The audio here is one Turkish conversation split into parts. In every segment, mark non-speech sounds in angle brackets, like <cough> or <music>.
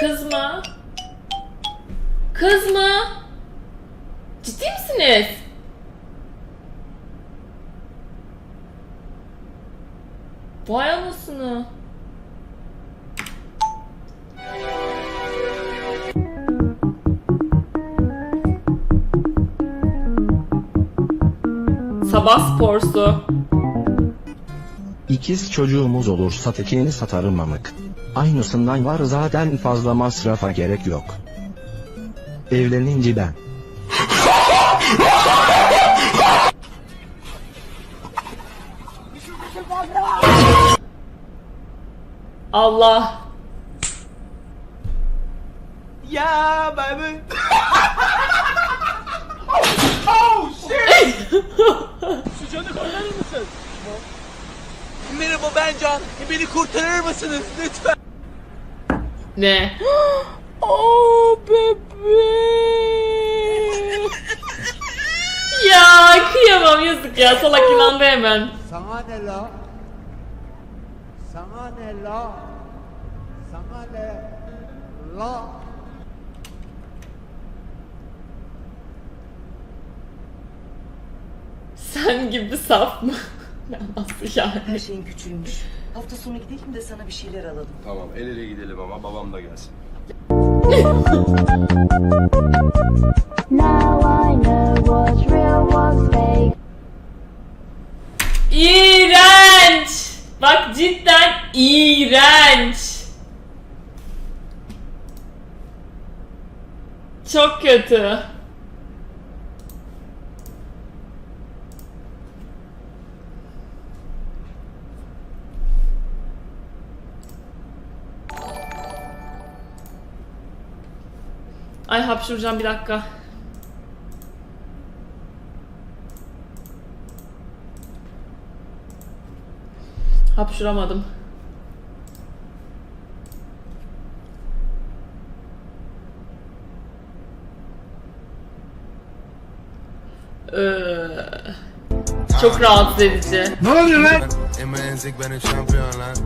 Kız mı? Kız mı? Ciddi misiniz? Vay anasını. Sabah sporsu. İkiz çocuğumuz olursa tekini satarım amık. Aynısından var zaten fazla masrafa gerek yok. Evlenince ben. Allah. Yeah, baby. <laughs> Canı koyar mısın? <laughs> Merhaba ben Can. Beni kurtarır mısınız lütfen? Ne? <gasps> Oh bebe. ya kıyamam yazık ya salak inandı hemen. Sana ne la? Sana ne la? Sana ne la? Sen gibi saf mı? Nasıl yani? Her şeyin küçülmüş. Hafta sonu gidelim de sana bir şeyler alalım. Tamam el ele gidelim ama babam da gelsin. Now I know what's real, what's fake. İğrenç. Bak cidden iğrenç. Çok kötü. Ay hapşuracağım bir dakika. Hapşuramadım. Ee, çok rahatsız edici. Ben şampiyon lan.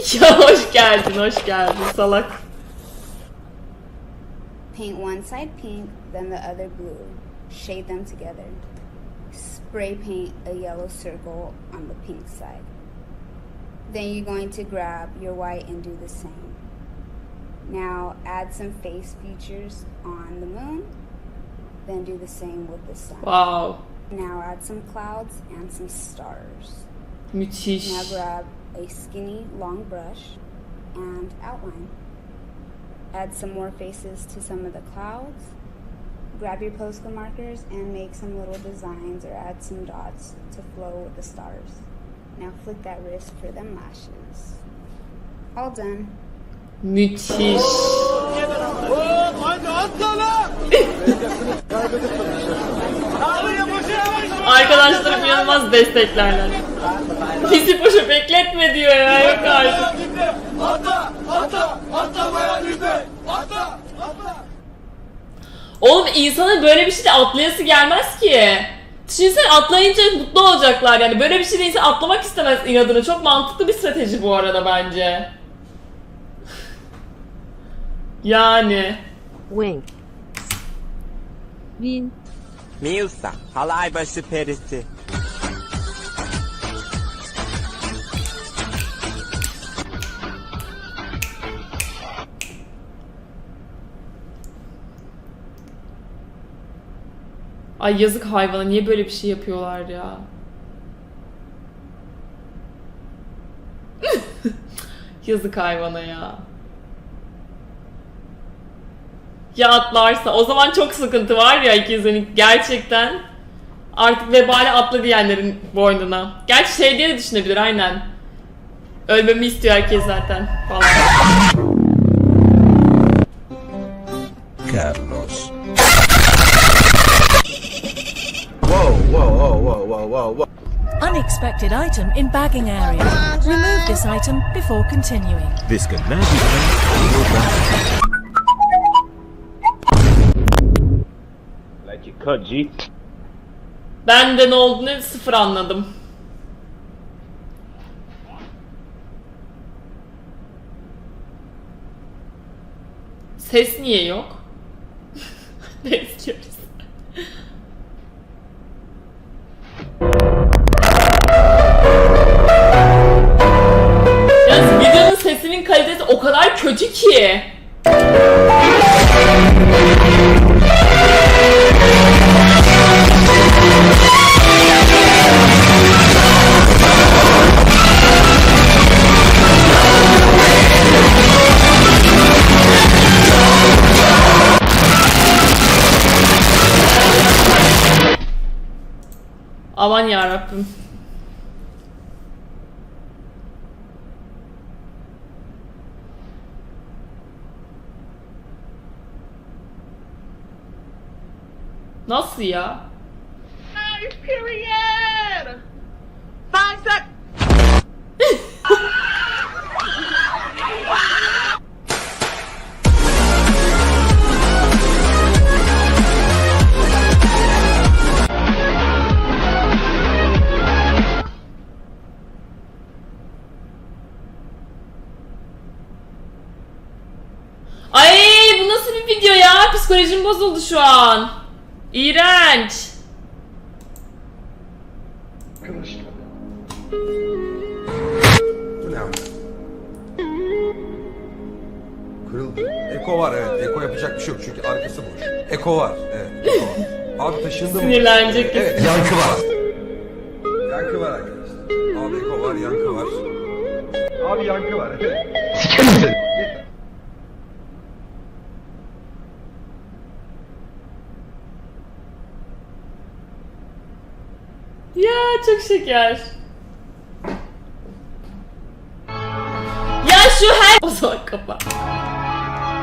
<laughs> Ya hoş geldin, hoş geldin salak. Paint one side pink, then the other blue. Shade them together. Spray paint a yellow circle on the pink side. Then you're going to grab your white and do the same. Now add some face features on the moon. Then do the same with the sun. Wow, Now add some clouds and some stars. müthiş. Now grab a skinny long brush and outline. Add some more faces to some of the clouds. Grab your Posca markers and make some little designs or add some dots to flow with the stars. Now flick that wrist for them lashes. All done. Müthiş. Hadi atsana. Ağlıyor boşuna Arkadaşlarım inanılmaz desteklerler. Bekletme diyor ya yok artık. Atla, atla, atla bayan lütfen. Atla, atla. Oğlum insana böyle bir şeyde atlayası gelmez ki. Düşünsene atlayınca mutlu olacaklar yani. Böyle bir şeyde insan atlamak istemez inadına. Çok mantıklı bir strateji bu arada bence. <laughs> yani. Wink. Win. Milsa, halay başı perisi. Ay yazık hayvana niye böyle bir şey yapıyorlar ya? <laughs> yazık hayvana ya. Ya atlarsa o zaman çok sıkıntı var ya ikizlerin gerçekten artık vebali atla diyenlerin boynuna. Gerçi şey diye de düşünebilir aynen. Ölmemi istiyor herkes zaten falan. Carlos. Whoa, whoa, whoa, whoa, whoa, whoa. Unexpected item in bagging area. Remove this item before continuing. This could now be Like you cut G. Ben de ne olduğunu sıfır anladım. Ses niye yok? <laughs> ne istiyoruz? Kötü ki. Aman yarabbim. Nasıl ya? Ay bu nasıl bir video ya? Psikolojim bozuldu şu an. İğrenç. Bu ne ama? Kırıldı. Eko var evet. Eko yapacak bir şey yok çünkü arkası boş. Eko var. Evet. Eko var. Abi taşındı mı? Sinirlenecek Evet. Yankı var. Yankı var arkadaşlar. Abi Eko var, yankı var. Abi yankı var. Evet. Ya çok şeker. Ya şu her... O zaman kapa.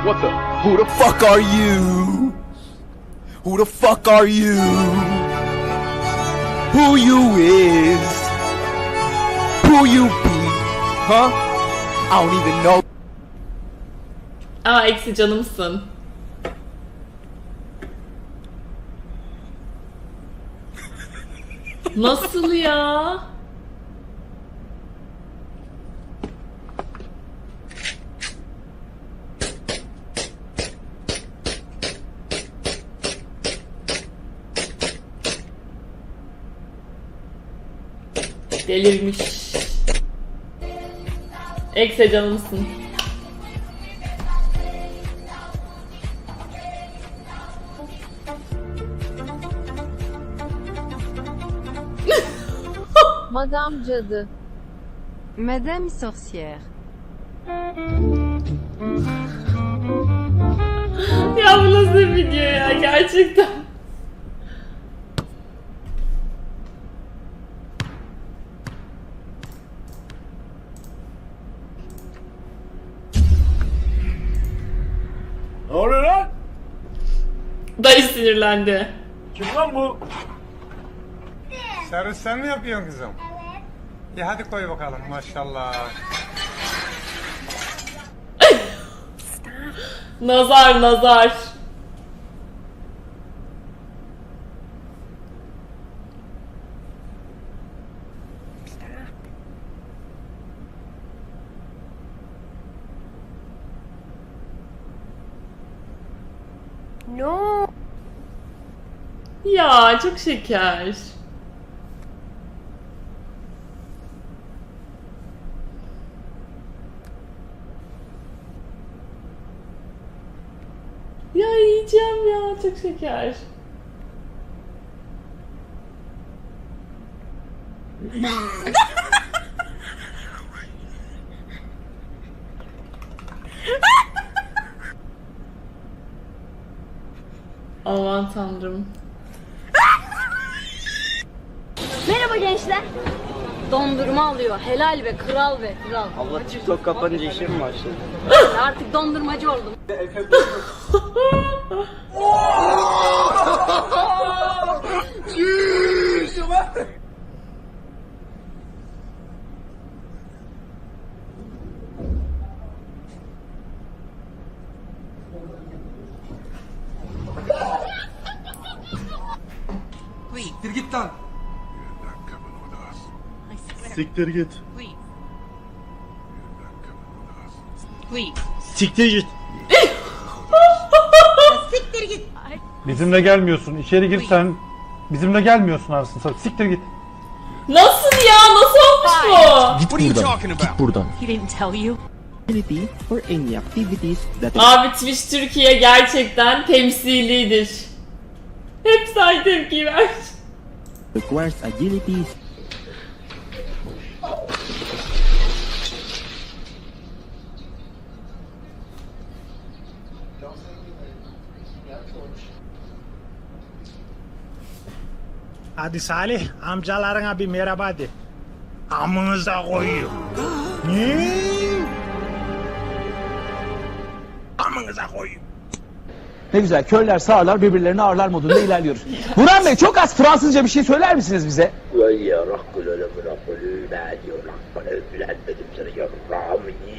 What the? Who the fuck are you? Who the fuck are you? Who you is? Who you be? Huh? I don't even know. Aa eksi canımsın. Nasıl ya? Delirmiş. Ekse canımsın. Madame Cadı. Madame Sorcière. Ya bu nasıl bir video ya gerçekten. Ne oluyor lan? Dayı sinirlendi. Kim lan bu? Servis sen mi yapıyorsun kızım? İyi hadi koy bakalım maşallah. Nazar nazar. No. Ya çok şeker. Ya yiyeceğim ya çok şeker. Aman tanrım. Merhaba gençler. Dondurma alıyor. Helal ve kral ve kral. Allah TikTok kapanınca işe mi başladı? Artık dondurmacı oldum. Siktir git lan. Siktir git. Siktir git. Bizimle gelmiyorsun. İçeri girsen bizimle gelmiyorsun satayım. Siktir git. Nasıl ya? Nasıl olmuş bu? Git buradan. Git buradan. He didn't tell you. For any activities that Abi Twitch Türkiye gerçekten temsilidir. Hepsi aynı tepkiyi ver. requires agility, Hadi Salih amcalarına bir merhaba de. Amınıza koyuyor. Ne? Amınıza koyuyor. Ne güzel körler sağırlar birbirlerini ağırlar modunda ilerliyoruz. Burhan Bey çok az Fransızca bir şey söyler misiniz bize?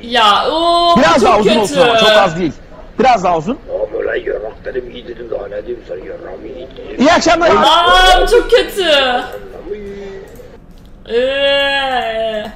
Ya o Biraz daha uzun kötü. olsun ama çok az değil. Biraz daha uzun. Abi lan yarrak daha ne diyeyim sana yarrak. İyi akşamlar. Aa çok kötü. Eee.